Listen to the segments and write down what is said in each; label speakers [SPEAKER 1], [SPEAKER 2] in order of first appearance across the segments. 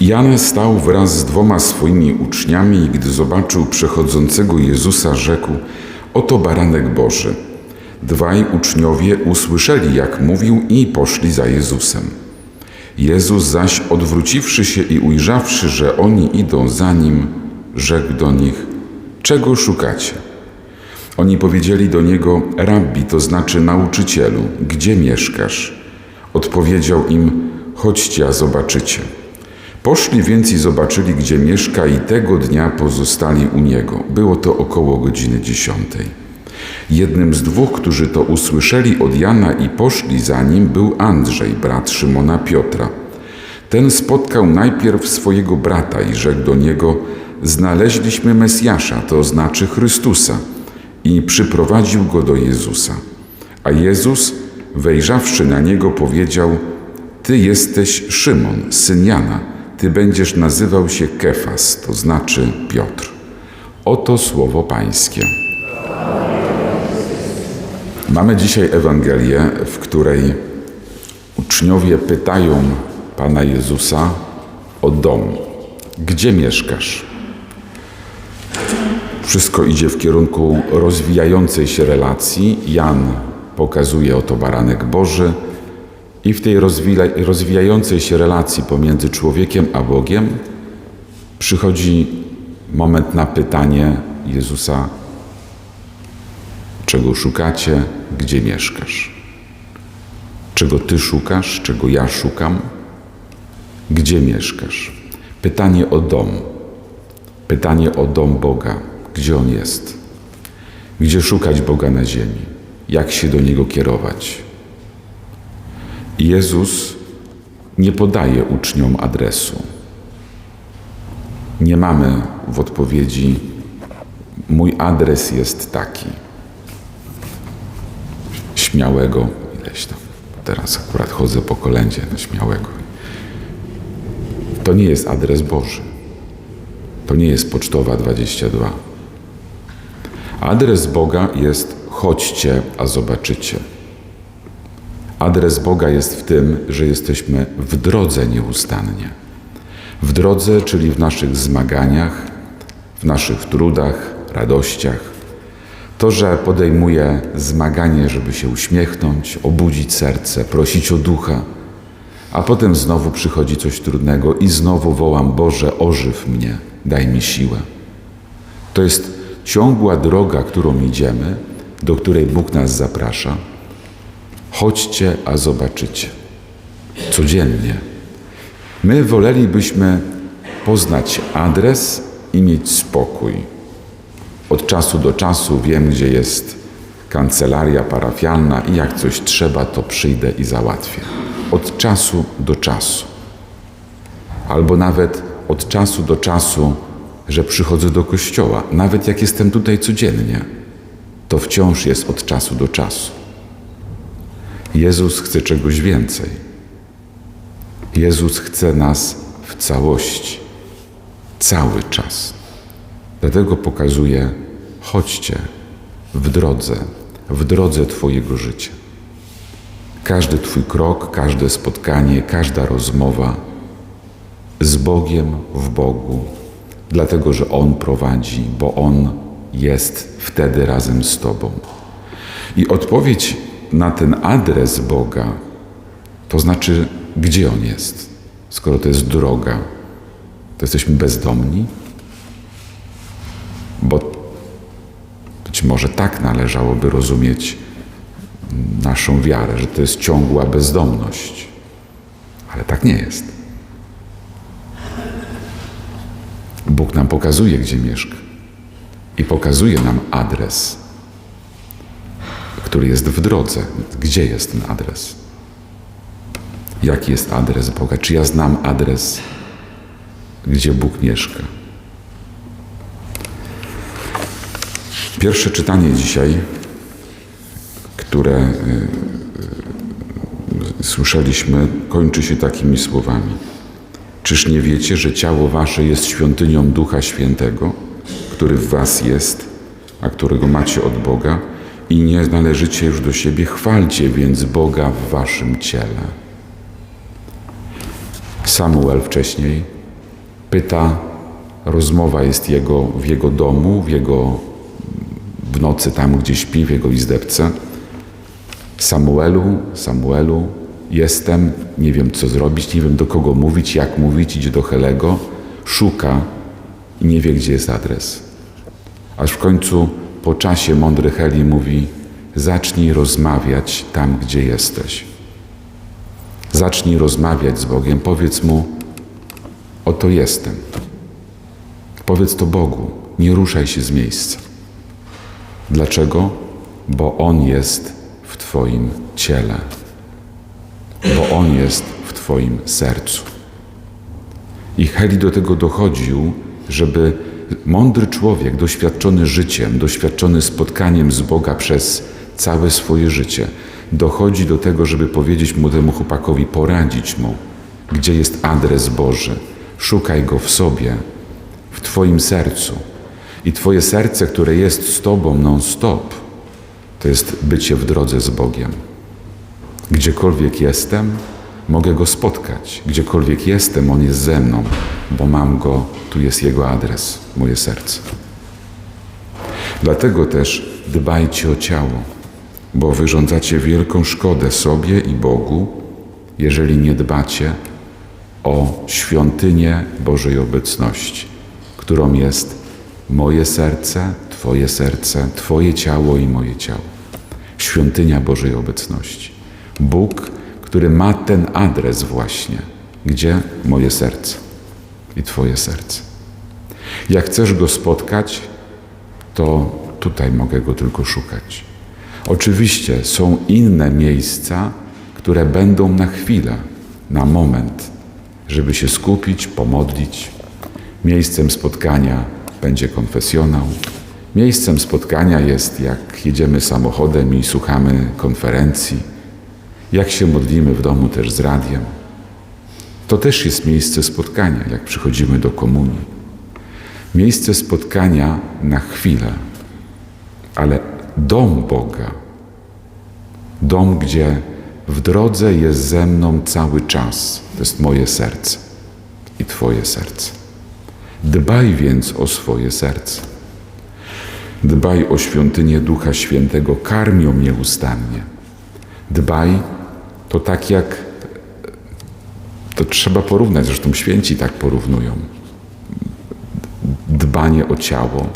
[SPEAKER 1] Jan stał wraz z dwoma swoimi uczniami i gdy zobaczył przechodzącego Jezusa, rzekł: Oto baranek Boży. Dwaj uczniowie usłyszeli, jak mówił, i poszli za Jezusem. Jezus zaś, odwróciwszy się i ujrzawszy, że oni idą za nim, rzekł do nich: Czego szukacie? Oni powiedzieli do niego: Rabbi, to znaczy nauczycielu, gdzie mieszkasz? Odpowiedział im: Chodźcie, a zobaczycie. Poszli więc i zobaczyli, gdzie mieszka, i tego dnia pozostali u niego. Było to około godziny dziesiątej. Jednym z dwóch, którzy to usłyszeli od Jana i poszli za nim, był Andrzej, brat Szymona Piotra. Ten spotkał najpierw swojego brata i rzekł do niego: Znaleźliśmy Mesjasza, to znaczy Chrystusa, i przyprowadził go do Jezusa. A Jezus, wejrzawszy na niego, powiedział: Ty jesteś Szymon, syn Jana, ty będziesz nazywał się Kefas, to znaczy Piotr. Oto słowo Pańskie. Mamy dzisiaj Ewangelię, w której uczniowie pytają Pana Jezusa o dom. Gdzie mieszkasz? Wszystko idzie w kierunku rozwijającej się relacji. Jan pokazuje oto baranek Boży i w tej rozwija- rozwijającej się relacji pomiędzy człowiekiem a Bogiem przychodzi moment na pytanie Jezusa, czego szukacie, gdzie mieszkasz? Czego Ty szukasz, czego ja szukam? Gdzie mieszkasz? Pytanie o dom. Pytanie o dom Boga. Gdzie On jest? Gdzie szukać Boga na ziemi? Jak się do Niego kierować? Jezus nie podaje uczniom adresu. Nie mamy w odpowiedzi, mój adres jest taki. Śmiałego, ileś tam. Teraz akurat chodzę po kolędzie na śmiałego. To nie jest adres Boży. To nie jest pocztowa 22. Adres Boga jest chodźcie, a zobaczycie. Adres Boga jest w tym, że jesteśmy w drodze nieustannie. W drodze, czyli w naszych zmaganiach, w naszych trudach, radościach. To, że podejmuję zmaganie, żeby się uśmiechnąć, obudzić serce, prosić o ducha, a potem znowu przychodzi coś trudnego i znowu wołam: Boże, ożyw mnie, daj mi siłę. To jest ciągła droga, którą idziemy, do której Bóg nas zaprasza. Chodźcie, a zobaczycie. Codziennie. My wolelibyśmy poznać adres i mieć spokój. Od czasu do czasu wiem, gdzie jest kancelaria parafialna i jak coś trzeba, to przyjdę i załatwię. Od czasu do czasu. Albo nawet od czasu do czasu, że przychodzę do kościoła, nawet jak jestem tutaj codziennie, to wciąż jest od czasu do czasu. Jezus chce czegoś więcej. Jezus chce nas w całości, cały czas. Dlatego pokazuje: chodźcie w drodze, w drodze Twojego życia. Każdy Twój krok, każde spotkanie, każda rozmowa z Bogiem w Bogu, dlatego że On prowadzi, bo On jest wtedy razem z Tobą. I odpowiedź na ten adres Boga, to znaczy, gdzie On jest. Skoro to jest droga, to jesteśmy bezdomni, bo być może tak należałoby rozumieć naszą wiarę, że to jest ciągła bezdomność. Ale tak nie jest. Bóg nam pokazuje, gdzie mieszka i pokazuje nam adres, który jest w drodze. Gdzie jest ten adres? Jaki jest adres Boga? Czy ja znam adres, gdzie Bóg mieszka? Pierwsze czytanie dzisiaj, które y, y, słyszeliśmy, kończy się takimi słowami. Czyż nie wiecie, że ciało wasze jest świątynią Ducha Świętego, który w was jest, a którego macie od Boga i nie należycie już do siebie? Chwalcie więc Boga w waszym ciele. Samuel wcześniej Pyta, rozmowa jest jego w jego domu, w jego w nocy tam, gdzie śpi, w jego izdebce. Samuelu, Samuelu, jestem, nie wiem co zrobić, nie wiem do kogo mówić, jak mówić, idzie do Helego, szuka i nie wie, gdzie jest adres. Aż w końcu po czasie mądry Heli mówi: Zacznij rozmawiać tam, gdzie jesteś. Zacznij rozmawiać z Bogiem, powiedz mu: Oto jestem. Powiedz to Bogu, nie ruszaj się z miejsca. Dlaczego? Bo On jest w Twoim ciele, bo On jest w Twoim sercu. I Heli do tego dochodził, żeby mądry człowiek, doświadczony życiem, doświadczony spotkaniem z Boga przez całe swoje życie, dochodzi do tego, żeby powiedzieć młodemu chłopakowi, poradzić mu, gdzie jest adres Boży. Szukaj go w sobie, w Twoim sercu. I Twoje serce, które jest z Tobą non-stop, to jest bycie w drodze z Bogiem. Gdziekolwiek jestem, mogę Go spotkać. Gdziekolwiek jestem, On jest ze mną, bo mam Go, tu jest Jego adres, moje serce. Dlatego też dbajcie o ciało, bo wyrządzacie wielką szkodę sobie i Bogu, jeżeli nie dbacie o świątynię Bożej obecności, którą jest moje serce, Twoje serce, Twoje ciało i moje ciało. Świątynia Bożej obecności. Bóg, który ma ten adres właśnie, gdzie moje serce i Twoje serce. Jak chcesz go spotkać, to tutaj mogę go tylko szukać. Oczywiście są inne miejsca, które będą na chwilę, na moment, żeby się skupić, pomodlić. Miejscem spotkania będzie konfesjonał. Miejscem spotkania jest, jak jedziemy samochodem i słuchamy konferencji, jak się modlimy w domu też z radiem. To też jest miejsce spotkania, jak przychodzimy do komunii. Miejsce spotkania na chwilę, ale dom Boga, dom, gdzie w drodze jest ze mną cały czas, to jest moje serce i Twoje serce. Dbaj więc o swoje serce. Dbaj o świątynię Ducha Świętego, karm ją nieustannie. Dbaj, to tak jak to trzeba porównać, zresztą święci tak porównują. Dbanie o ciało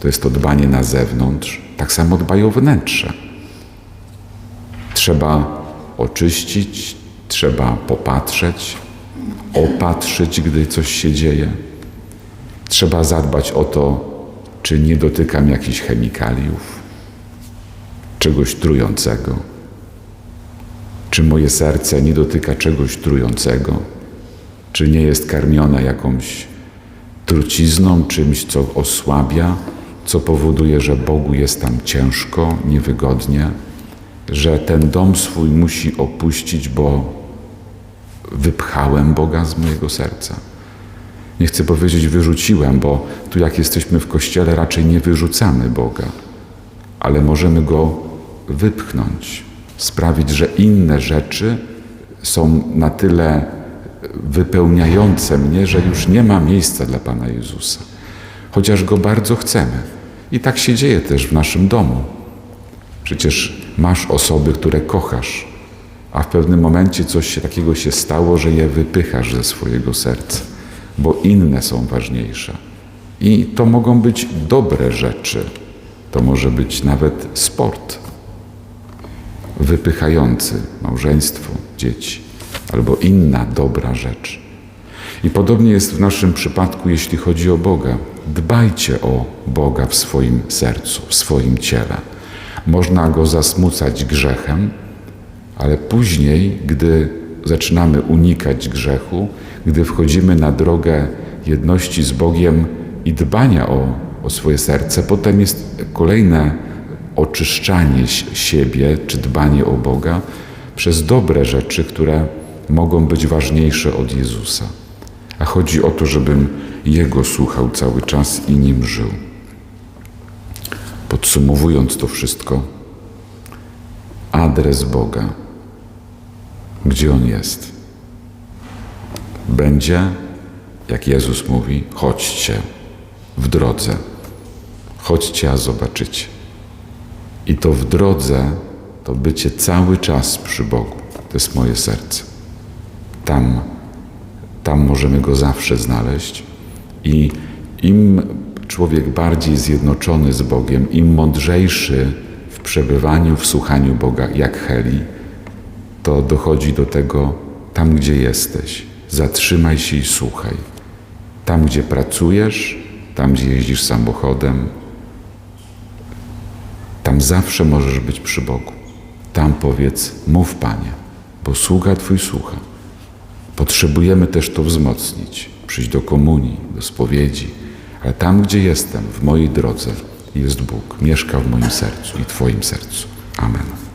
[SPEAKER 1] to jest to dbanie na zewnątrz, tak samo dbaj o wnętrze. Trzeba oczyścić, trzeba popatrzeć, opatrzyć, gdy coś się dzieje. Trzeba zadbać o to, czy nie dotykam jakichś chemikaliów, czegoś trującego. Czy moje serce nie dotyka czegoś trującego? Czy nie jest karmione jakąś trucizną, czymś, co osłabia, co powoduje, że Bogu jest tam ciężko, niewygodnie, że ten dom swój musi opuścić, bo wypchałem Boga z mojego serca. Nie chcę powiedzieć wyrzuciłem, bo tu jak jesteśmy w kościele raczej nie wyrzucamy Boga, ale możemy Go wypchnąć, sprawić, że inne rzeczy są na tyle wypełniające mnie, że już nie ma miejsca dla Pana Jezusa. Chociaż Go bardzo chcemy. I tak się dzieje też w naszym domu. Przecież masz osoby, które kochasz, a w pewnym momencie coś takiego się stało, że je wypychasz ze swojego serca, bo inne są ważniejsze. I to mogą być dobre rzeczy. To może być nawet sport wypychający małżeństwo, dzieci albo inna dobra rzecz. I podobnie jest w naszym przypadku, jeśli chodzi o Boga. Dbajcie o Boga w swoim sercu, w swoim ciele. Można go zasmucać grzechem, ale później, gdy zaczynamy unikać grzechu, gdy wchodzimy na drogę jedności z Bogiem i dbania o, o swoje serce, potem jest kolejne oczyszczanie siebie czy dbanie o Boga przez dobre rzeczy, które mogą być ważniejsze od Jezusa. A chodzi o to, żebym Jego słuchał cały czas i nim żył. Podsumowując to wszystko, adres Boga, gdzie On jest, będzie jak Jezus mówi, chodźcie w drodze. Chodźcie, a zobaczycie. I to w drodze, to bycie cały czas przy Bogu. To jest moje serce. Tam, tam możemy Go zawsze znaleźć. I im człowiek bardziej zjednoczony z Bogiem, im mądrzejszy w przebywaniu, w słuchaniu Boga, jak Heli, to dochodzi do tego, tam gdzie jesteś, zatrzymaj się i słuchaj. Tam, gdzie pracujesz, tam, gdzie jeździsz samochodem, tam zawsze możesz być przy Bogu. Tam powiedz, mów Panie, bo sługa Twój słucha. Potrzebujemy też to wzmocnić, przyjść do komunii, do spowiedzi, ale tam, gdzie jestem, w mojej drodze, jest Bóg, mieszka w moim sercu i Twoim sercu. Amen.